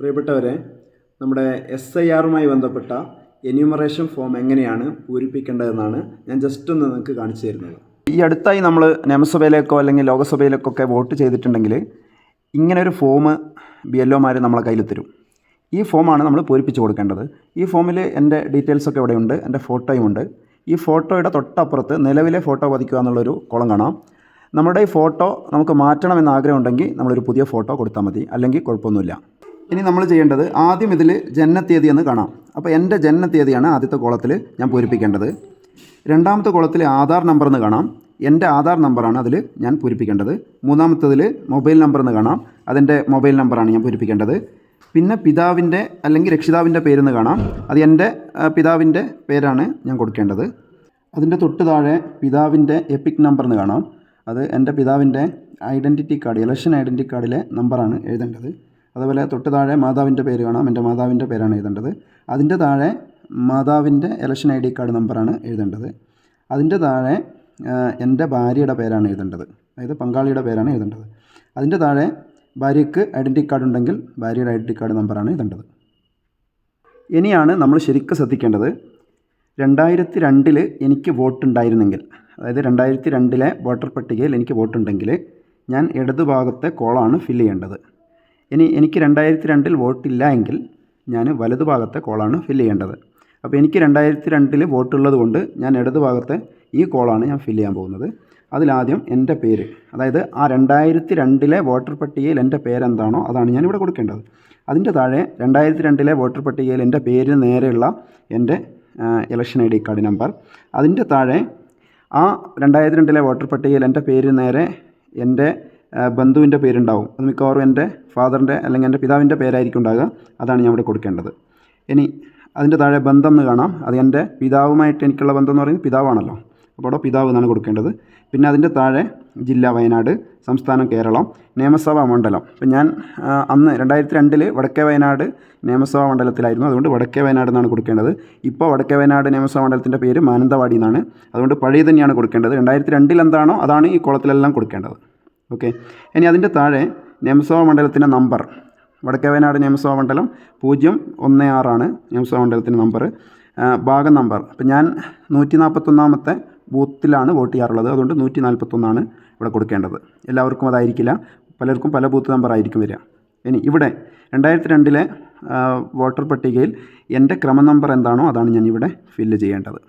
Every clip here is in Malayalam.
പ്രിയപ്പെട്ടവരെ നമ്മുടെ എസ് ഐ ആറുമായി ബന്ധപ്പെട്ട എന്യൂമറേഷൻ ഫോം എങ്ങനെയാണ് പൂരിപ്പിക്കേണ്ടതെന്നാണ് ഞാൻ ജസ്റ്റ് ഒന്ന് നിങ്ങൾക്ക് കാണിച്ചു തരുന്നത്. ഈ അടുത്തായി നമ്മൾ നിയമസഭയിലേക്കോ അല്ലെങ്കിൽ ലോകസഭയിലേക്കോ ഒക്കെ വോട്ട് ചെയ്തിട്ടുണ്ടെങ്കിൽ ഇങ്ങനെ ഒരു ഫോം ബി എൽ ഒമാർ നമ്മളെ കയ്യിൽ തരും. ഈ ഫോമാണ് നമ്മൾ പൂരിപ്പിച്ച് കൊടുക്കേണ്ടത്. ഈ ഫോമിൽ എന്റെ ഡീറ്റെയിൽസൊക്കെ ഇവിടെയുണ്ട് എന്റെ ഫോട്ടോയും ഉണ്ട്. ഈ ഫോട്ടോയുടെ തൊട്ടപ്പുറത്ത് നിലവിലെ ഫോട്ടോ പതിക്കുക എന്നുള്ളൊരു കുളം കാണാം. നമ്മുടെ ഈ ഫോട്ടോ നമുക്ക് മാറ്റണമെന്ന് ആഗ്രഹമുണ്ടെങ്കിൽ നമ്മളൊരു പുതിയ ഫോട്ടോ കൊടുത്താൽ മതി. അല്ലെങ്കിൽ കുഴപ്പമൊന്നുമില്ല. ഇനി നമ്മൾ ചെയ്യേണ്ടത് ആദ്യം ഇതിൽ ജനനത്തീയതി എന്ന് കാണാം. അപ്പോൾ എന്റെ ജനനത്തീയതിയാണ് ആദ്യത്തെ കോളത്തിൽ ഞാൻ പൂരിപ്പിക്കേണ്ടത്. രണ്ടാമത്തെ കോളത്തിൽ ആധാർ നമ്പർ എന്ന് കാണാം. എന്റെ ആധാർ നമ്പറാണ് അതിൽ ഞാൻ പൂരിപ്പിക്കേണ്ടത്. മൂന്നാമത്തതിൽ മൊബൈൽ നമ്പർ എന്ന് കാണാം. അതിന്റെ മൊബൈൽ നമ്പറാണ് ഞാൻ പൂരിപ്പിക്കേണ്ടത്. പിന്നെ പിതാവിന്റെ അല്ലെങ്കിൽ രക്ഷിതാവിന്റെ പേരെന്ന് കാണാം. അത് എന്റെ പിതാവിന്റെ പേരാണ് ഞാൻ കൊടുക്കേണ്ടത്. അതിന്റെ തൊട്ട് താഴെ പിതാവിന്റെ എപ്പിക് നമ്പർ എന്ന് കാണാം. അത് എന്റെ പിതാവിന്റെ ഐഡന്റിറ്റി കാർഡ് ഇലക്ഷൻ ഐഡന്റിറ്റി കാർഡിലെ നമ്പറാണ് എഴുതേണ്ടത്. അതുപോലെ തൊട്ട് താഴെ മാതാവിന്റെ പേര് കാണാം. എന്റെ മാതാവിന്റെ പേരാണ് എഴുതേണ്ടത്. അതിന്റെ താഴെ മാതാവിന്റെ ഇലക്ഷൻ ഐ ഡി കാർഡ് നമ്പറാണ് എഴുതേണ്ടത്. അതിന്റെ താഴെ എന്റെ ഭാര്യയുടെ പേരാണ് എഴുതേണ്ടത്. അതായത് പങ്കാളിയുടെ പേരാണ് എഴുതേണ്ടത്. അതിന്റെ താഴെ ഭാര്യയ്ക്ക് ഐഡന്റി കാർഡ് ഉണ്ടെങ്കിൽ ഭാര്യയുടെ ഐഡന്റി കാർഡ് നമ്പറാണ് എഴുതേണ്ടത്. ഇനിയാണ് നമ്മൾ ശരിക്കും ശ്രദ്ധിക്കേണ്ടത്. രണ്ടായിരത്തി രണ്ടിൽ എനിക്ക് വോട്ടുണ്ടായിരുന്നെങ്കിൽ അതായത് രണ്ടായിരത്തി രണ്ടിലെ വോട്ടർ പട്ടികയിൽ എനിക്ക് വോട്ടുണ്ടെങ്കിൽ ഞാൻ ഇടതുഭാഗത്തെ കോളാണ് ഫില്ല് ചെയ്യേണ്ടത്. ഇനി എനിക്ക് രണ്ടായിരത്തി രണ്ടിൽ വോട്ടില്ല എങ്കിൽ ഞാൻ വലതുഭാഗത്തെ കോളാണ് ഫില്ല് ചെയ്യേണ്ടത്. അപ്പോൾ എനിക്ക് രണ്ടായിരത്തി രണ്ടിൽ വോട്ടുള്ളത് കൊണ്ട് ഞാൻ ഇടതുഭാഗത്തെ ഈ കോളാണ് ഞാൻ ഫില്ല് ചെയ്യാൻ പോകുന്നത്. അതിലാദ്യം എന്റെ പേര് അതായത് ആ രണ്ടായിരത്തി രണ്ടിലെ വോട്ടർ പട്ടികയിൽ എന്റെ പേരെന്താണോ അതാണ് ഞാൻ ഇവിടെ കൊടുക്കേണ്ടത്. അതിന്റെ താഴെ രണ്ടായിരത്തി രണ്ടിലെ വോട്ടർ പട്ടികയിൽ എന്റെ പേരിന് നേരെയുള്ള എന്റെ election I D card number. അതിന്റെ താഴെ ആ രണ്ടായിരത്തി രണ്ടിലെ വോട്ടർ പട്ടികയിൽ എന്റെ പേരിന് നേരെ എന്റെ ബന്ധുവിന്റെ പേരുണ്ടാവും. അത് മിക്കവാറും എന്റെ ഫാദറിന്റെ അല്ലെങ്കിൽ എന്റെ പിതാവിന്റെ പേരായിരിക്കും ഉണ്ടാകുക അതാണ് ഞാൻ ഇവിടെ കൊടുക്കേണ്ടത്. ഇനി അതിന്റെ താഴെ ബന്ധം എന്ന് കാണാം. അത് എന്റെ പിതാവുമായിട്ട് എനിക്കുള്ള ബന്ധം എന്ന് പറയുന്നത് പിതാവാണല്ലോ. അപ്പോൾ അവിടെ പിതാവ് എന്നാണ് കൊടുക്കേണ്ടത്. പിന്നെ അതിന്റെ താഴെ ജില്ല വയനാട് സംസ്ഥാനം കേരളം നിയമസഭാ മണ്ഡലം. അപ്പം ഞാൻ അന്ന് രണ്ടായിരത്തി രണ്ടിൽ വടക്കേ വയനാട് നിയമസഭാ മണ്ഡലത്തിലായിരുന്നു. അതുകൊണ്ട് വടക്കേ വയനാട് എന്നാണ് കൊടുക്കേണ്ടത്. ഇപ്പോൾ വടക്കേ വയനാട് നിയമസഭാ മണ്ഡലത്തിന്റെ പേര് മാനന്തവാടി എന്നാണ്. അതുകൊണ്ട് പഴയ തന്നെയാണ് കൊടുക്കേണ്ടത്. രണ്ടായിരത്തി രണ്ടിൽ എന്താണോ അതാണ് ഈ കുളത്തിലെല്ലാം കൊടുക്കേണ്ടത്. ഓക്കെ. ഇനി അതിന്റെ താഴെ നിയമസഭാ മണ്ഡലത്തിന്റെ നമ്പർ. വടക്കേ വയനാട് നിയമസഭാ മണ്ഡലം പൂജ്യം ഒന്ന് ആറാണ് നിയമസഭാ മണ്ഡലത്തിന്റെ നമ്പർ. ഭാഗം നമ്പർ. അപ്പം ഞാൻ നൂറ്റി നാൽപ്പത്തൊന്നാമത്തെ ബൂത്തിലാണ് വോട്ട് ചെയ്യാറുള്ളത്. അതുകൊണ്ട് നൂറ്റി നാൽപ്പത്തൊന്നാണ് ഇവിടെ കൊടുക്കേണ്ടത്. എല്ലാവർക്കും അതായിരിക്കില്ല. പലർക്കും പല ബൂത്ത് നമ്പർ ആയിരിക്കും വരിക. ഇനി ഇവിടെ രണ്ടായിരത്തി രണ്ടിലെ വോട്ടർ പട്ടികയിൽ എന്റെ ക്രമ നമ്പർ എന്താണോ അതാണ് ഞാൻ ഇവിടെ ഫില്ല് ചെയ്യേണ്ടത്.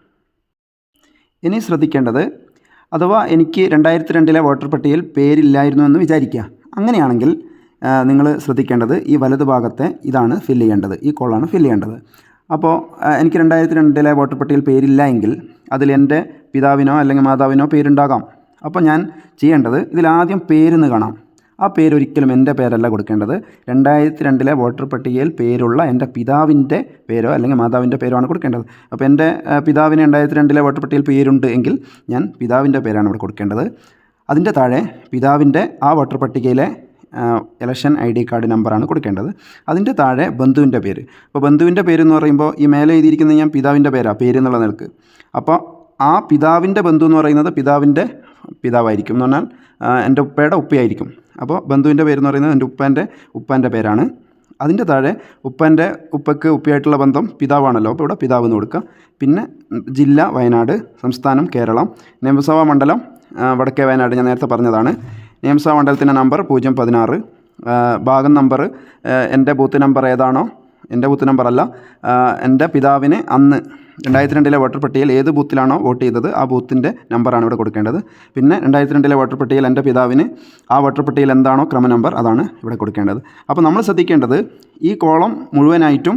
ഇനി ശ്രദ്ധിക്കേണ്ടത് അഥവാ എനിക്ക് രണ്ടായിരത്തി രണ്ടിലെ വോട്ടർ പട്ടികയിൽ പേരില്ലായിരുന്നു എന്ന് വിചാരിക്കുക. അങ്ങനെയാണെങ്കിൽ നിങ്ങൾ ശ്രദ്ധിക്കേണ്ടത് ഈ വലതു ഭാഗത്തെ ഇതാണ് ഫില്ല് ചെയ്യേണ്ടത്. ഈ കോളാണ് ഫില്ല് ചെയ്യേണ്ടത്. അപ്പോൾ എനിക്ക് രണ്ടായിരത്തി രണ്ടിലെ വോട്ടർ പട്ടികയിൽ പേരില്ല എങ്കിൽ അതിൽ എന്റെ പിതാവിനോ അല്ലെങ്കിൽ മാതാവിനോ പേരുണ്ടാകാം. അപ്പോൾ ഞാൻ ചെയ്യേണ്ടത് ഇതിൽ ആദ്യം പേരെന്ന് കാണാം. ആ പേരൊരിക്കലും എന്റെ പേരല്ല കൊടുക്കേണ്ടത്. രണ്ടായിരത്തി രണ്ടിലെ വോട്ടർ പട്ടികയിൽ പേരുള്ള എന്റെ പിതാവിന്റെ പേരോ അല്ലെങ്കിൽ മാതാവിന്റെ പേരോ ആണ് കൊടുക്കേണ്ടത്. അപ്പോൾ എന്റെ പിതാവിന് രണ്ടായിരത്തി രണ്ടിലെ വോട്ടർ പട്ടികയിൽ പേരുണ്ട് എങ്കിൽ ഞാൻ പിതാവിന്റെ പേരാണ് ഇവിടെ കൊടുക്കേണ്ടത്. അതിന്റെ താഴെ പിതാവിന്റെ ആ വോട്ടർ പട്ടികയിലെ ഇലക്ഷൻ ഐ ഡി കാർഡ് നമ്പറാണ് കൊടുക്കേണ്ടത്. അതിന്റെ താഴെ ബന്ധുവിന്റെ പേര്. അപ്പോൾ ബന്ധുവിന്റെ പേര് എന്ന് പറയുമ്പോൾ ഈ മേലെ എഴുതിയിരിക്കുന്നത് ഞാൻ പിതാവിന്റെ പേരാ പേര് എന്നുള്ള നിലയ്ക്ക്. അപ്പോൾ ആ പിതാവിന്റെ ബന്ധു എന്ന് പറയുന്നത് പിതാവിന്റെ പിതാവായിരിക്കും എന്ന് പറഞ്ഞാൽ എന്റെ ഉപ്പയുടെ ഉപ്പയായിരിക്കും. അപ്പോൾ ബന്ധുവിന്റെ പേരെന്ന് പറയുന്നത് എന്റെ ഉപ്പാന്റെ ഉപ്പാന്റെ പേരാണ്. അതിന്റെ താഴെ ഉപ്പന്റെ ഉപ്പയ്ക്ക് ഉപ്പയായിട്ടുള്ള ബന്ധം പിതാവാണല്ലോ. അപ്പോൾ ഇവിടെ പിതാവ് എന്ന് കൊടുക്കുക. പിന്നെ ജില്ല വയനാട് സംസ്ഥാനം കേരളം. നിയമസഭാ മണ്ഡലം വടക്കേ വയനാട് ഞാൻ നേരത്തെ പറഞ്ഞതാണ്. നിയമസഭാ മണ്ഡലത്തിന്റെ നമ്പർ പൂജ്യം പതിനാറ്. ഭാഗം നമ്പർ എന്റെ ബൂത്ത് നമ്പർ ഏതാണോ എന്റെ ബൂത്ത് ആ, എന്റെ പിതാവിന് അന്ന് രണ്ടായിരത്തി രണ്ടിലെ വോട്ടർ പട്ടികയിൽ ഏത് ബൂത്തിലാണോ വോട്ട് ചെയ്തത് ആ ബൂത്തിന്റെ നമ്പറാണ് ഇവിടെ കൊടുക്കേണ്ടത്. പിന്നെ രണ്ടായിരത്തി രണ്ടിലെ വോട്ടർ പട്ടികയിൽ എന്റെ പിതാവിന് ആ വോട്ടർ പട്ടികയിൽ എന്താണോ ക്രമ നമ്പർ അതാണ് ഇവിടെ കൊടുക്കേണ്ടത്. അപ്പോൾ നമ്മൾ ശ്രദ്ധിക്കേണ്ടത് ഈ കോളം മുഴുവനായിട്ടും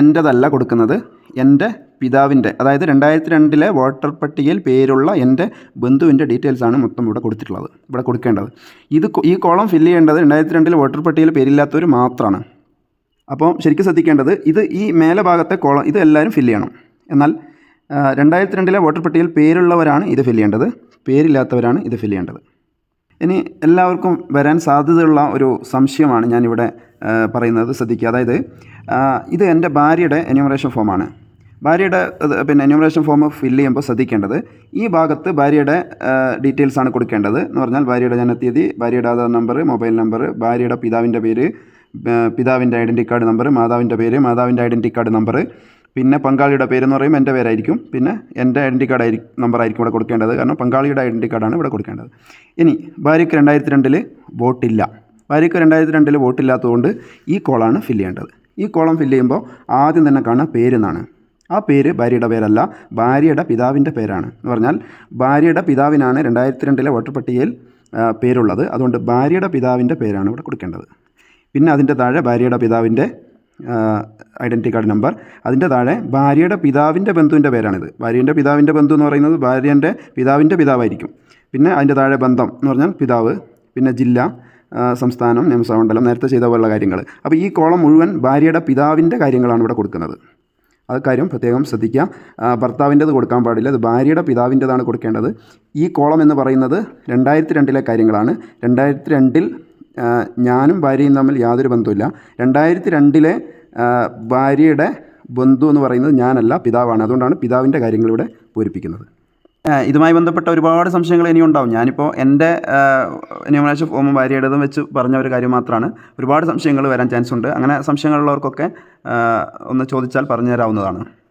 എന്റെതല്ല കൊടുക്കുന്നത്. എന്റെ പിതാവിന്റെ അതായത് രണ്ടായിരത്തി രണ്ടിലെ വോട്ടർ പട്ടികയിൽ പേരുള്ള എന്റെ ബന്ധുവിന്റെ ഡീറ്റെയിൽസാണ് മൊത്തം ഇവിടെ കൊടുത്തിട്ടുള്ളത് ഇവിടെ കൊടുക്കേണ്ടത്. ഇത് ഈ കോളം ഫില്ല് ചെയ്യേണ്ടത് രണ്ടായിരത്തി രണ്ടിലെ വോട്ടർ പട്ടികയിൽ പേരില്ലാത്തവർ മാത്രമാണ് അപ്പോൾ ശരിക്കും ശ്രദ്ധിക്കേണ്ടത് ഇത് ഈ മേലെ ഭാഗത്തെ കോളം ഇത് എല്ലാവരും ഫില്ല് ചെയ്യണം. എന്നാൽ രണ്ടായിരത്തി രണ്ടിലെ വോട്ടർ പട്ടികയിൽ പേരുള്ളവരാണ് ഇത് ഫില്ല് ചെയ്യേണ്ടത്. പേരില്ലാത്തവരാണ് ഇത് ഫില്ല് ചെയ്യേണ്ടത്. ഇനി എല്ലാവർക്കും വരാൻ സാധ്യതയുള്ള ഒരു സംശയമാണ് ഞാനിവിടെ പറയുന്നത്. ശ്രദ്ധിക്കുക. അതായത് ഇത് എന്റെ ഭാര്യയുടെ എന്യൂമറേഷൻ ഫോമാണ് ഭാര്യയുടെ പിന്നെ എന്യൂമറേഷൻ ഫോം ഫില്ല് ചെയ്യുമ്പോൾ ശ്രദ്ധിക്കേണ്ടത് ഈ ഭാഗത്ത് ഭാര്യയുടെ ഡീറ്റെയിൽസ് ആണ് കൊടുക്കേണ്ടത്. എന്ന് പറഞ്ഞാൽ ഭാര്യയുടെ ജനത്തീയതി ഭാര്യയുടെ ആധാർ നമ്പർ മൊബൈൽ നമ്പർ ഭാര്യയുടെ പിതാവിന്റെ പേര് പിതാവിന്റെ ഐഡന്റി കാർഡ് നമ്പർ മാതാവിന്റെ പേര് മാതാവിന്റെ ഐഡന്റി കാർഡ് നമ്പർ പിന്നെ പങ്കാളിയുടെ പേരെന്ന് പറയുമ്പോൾ എന്റെ പേരായിരിക്കും പിന്നെ എന്റെ ഐഡന്റി കാർഡ് ആയിരിക്കും നമ്പർ ആയിരിക്കും ഇവിടെ കൊടുക്കേണ്ടത് കാരണം പങ്കാളിയുടെ ഐഡന്റി കാർഡാണ് ഇവിടെ കൊടുക്കേണ്ടത്. ഇനി ഭാര്യയ്ക്ക് രണ്ടായിരത്തി രണ്ടിൽ വോട്ടില്ല. ഭാര്യയ്ക്ക് രണ്ടായിരത്തി രണ്ടിൽ വോട്ടില്ലാത്തതുകൊണ്ട് ഈ കോളാണ് ഫില്ല് ചെയ്യേണ്ടത്. ഈ കോളം ഫില്ല് ചെയ്യുമ്പോൾ ആദ്യം തന്നെ കാണുക പേരെന്നാണ് ആ പേര് ഭാര്യയുടെ പേരല്ല ഭാര്യയുടെ പിതാവിന്റെ പേരാണ്. എന്ന് പറഞ്ഞാൽ ഭാര്യയുടെ പിതാവിനാണ് രണ്ടായിരത്തി രണ്ടിലെ വോട്ടർ പട്ടികയിൽ പേരുള്ളത്. അതുകൊണ്ട് ഭാര്യയുടെ പിതാവിന്റെ പേരാണ് ഇവിടെ കൊടുക്കേണ്ടത്. പിന്നെ അതിന്റെ താഴെ ഭാര്യയുടെ പിതാവിന്റെ ഐഡന്റി കാർഡ് നമ്പർ അതിന്റെ താഴെ ഭാര്യയുടെ പിതാവിന്റെ ബന്ധുവിന്റെ പേരാണിത്. ഭാര്യന്റെ പിതാവിന്റെ ബന്ധു എന്ന് പറയുന്നത് ഭാര്യന്റെ പിതാവിന്റെ പിതാവായിരിക്കും. പിന്നെ അതിന്റെ താഴെ ബന്ധം എന്ന് പറഞ്ഞാൽ പിതാവ് പിന്നെ ജില്ല സംസ്ഥാനം നിയമസഭാമണ്ഡലം നേരത്തെ ചെയ്ത പോലുള്ള കാര്യങ്ങൾ. അപ്പോൾ ഈ കോളം മുഴുവൻ ഭാര്യയുടെ പിതാവിന്റെ കാര്യങ്ങളാണ് ഇവിടെ കൊടുക്കുന്നത്. അത് കാര്യം പ്രത്യേകം ശ്രദ്ധിക്കുക. ഭർത്താവിന്റെത് കൊടുക്കാൻ പാടില്ല. അത് ഭാര്യയുടെ പിതാവിന്റെതാണ് കൊടുക്കേണ്ടത്. ഈ കോളം എന്ന് പറയുന്നത് രണ്ടായിരത്തി രണ്ടിലെ കാര്യങ്ങളാണ്. രണ്ടായിരത്തി രണ്ടിൽ ഞാനും ഭാര്യയും തമ്മിൽ യാതൊരു ബന്ധവുമില്ല. രണ്ടായിരത്തി രണ്ടിലെ ഭാര്യയുടെ ബന്ധു എന്ന് പറയുന്നത് ഞാനല്ല പിതാവാണ്. അതുകൊണ്ടാണ് പിതാവിന്റെ കാര്യങ്ങൾ ഇവിടെ പൂരിപ്പിക്കുന്നത്. ഇതുമായി ബന്ധപ്പെട്ട ഒരുപാട് സംശയങ്ങൾ ഇനിയും ഉണ്ടാവും ഞാനിപ്പോൾ എന്റെ എന്യൂമറേഷൻ ഫോമും ഭാര്യയുടേതും വെച്ച് പറഞ്ഞ ഒരു കാര്യം മാത്രമാണ്. ഒരുപാട് സംശയങ്ങൾ വരാൻ ചാൻസ് ഉണ്ട്. അങ്ങനെ സംശയങ്ങളുള്ളവർക്കൊക്കെ ഒന്ന് ചോദിച്ചാൽ പറഞ്ഞു തരാവുന്നതാണ്